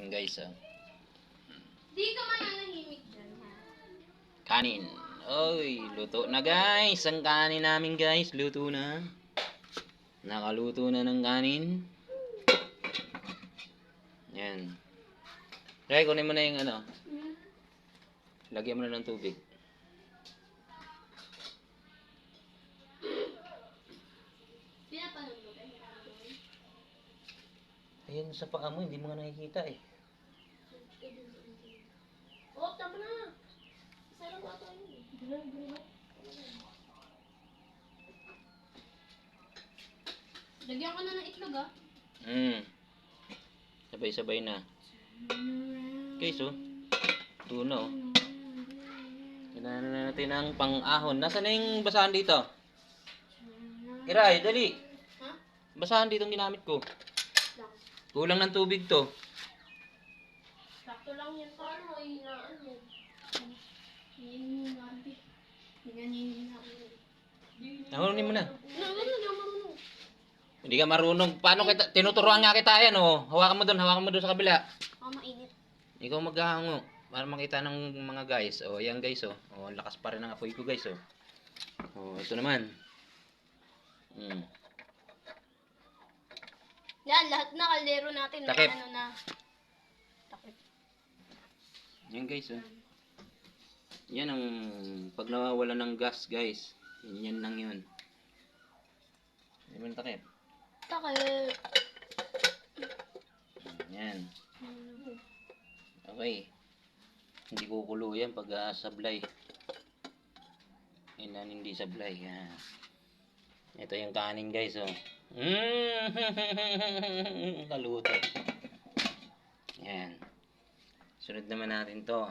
Yan guys, oh. Di ka mananahimik dyan, ha? Kanin. Oy, luto na guys. Ang kanin namin guys, luto na. Nakaluto na ng kanin. Yan. Ray, kunin mo na yung ano. Hmm? Lagyan mo na ng tubig. Ayan sa paa mo, hindi mo nga nakikita eh. Oh, tama na. Sarang nga tayo eh. Lagyan ko na ng itlog ah. Hmm. Sabay-sabay na. Guys, oh. Tuna, oh. Kailangan na natin ang pang-ahon. Nasaan na yung basahan dito? Kiray, dali. Ha? Basahan dito ang ginamit ko. Lang. Kulang ng tubig to. Sakto lang yan. Paano ay hinaan yan? Hihinaan din. Hihinaan din. Nahunin mo na. Ano, ano, ano, marunong. Hindi ka marunong. Paano kita? Tinuturuan nga kita yan, oh. Hawakan mo doon, hawakan mo doon sa kabila. Oh, mainit. Ikaw maghahango. Para makita ng mga guys. Oh, yan guys, oh. Oh, ang lakas pa rin ng apoy ko, guys, oh. Oh, ito naman. Hmm. Yan, lahat na kaldero natin. na Takip. Ano na. Takip. Yan guys, oh. Yan ang pag nawawala ng gas, guys. Yan, yan lang yun. Hindi mo takip. Takip. Yan. Okay. Hindi kukulo yan pag ah, sablay. Yan hindi sablay. Yan. Ito yung kanin guys, oh. Mm! Kaluto. Yan. Sunod naman natin to.